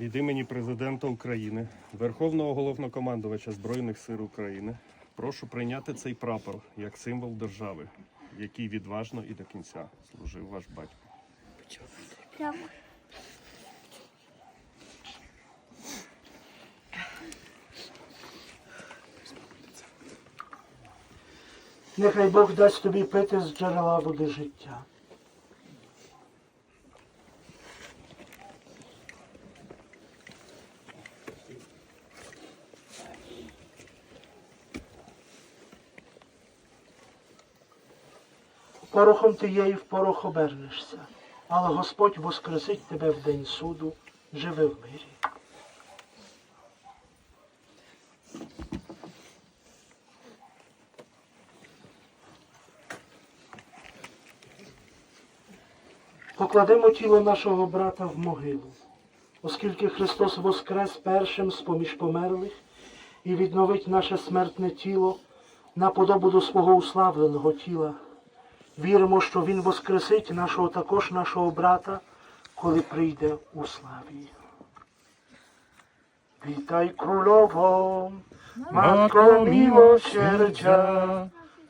Від імені президента України, Верховного головнокомандувача Збройних сил України, прошу прийняти цей прапор як символ держави, який відважно і до кінця служив ваш батько. Нехай Бог дасть тобі пити з джерела води життя. Порохом ти є і в порох обернешся, але Господь воскресить тебе в день суду, живи в мирі. Покладемо тіло нашого брата в могилу, оскільки Христос воскрес першим з поміж померлих і відновить наше смертне тіло на подобу до свого уславленого тіла. Віримо, що Він воскресить нашого також нашого брата, коли прийде у славі. Вітай, крólową, Matko miłosierdzia,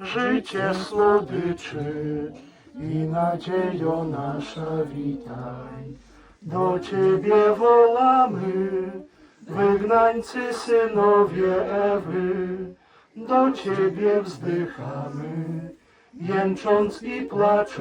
życie słodyczy i nadziejo nasza witaj. Do Ciebie wolamy, wygnańcy synowie Ewy, do Ciebie wzdychamy, jęcząc i płacząc.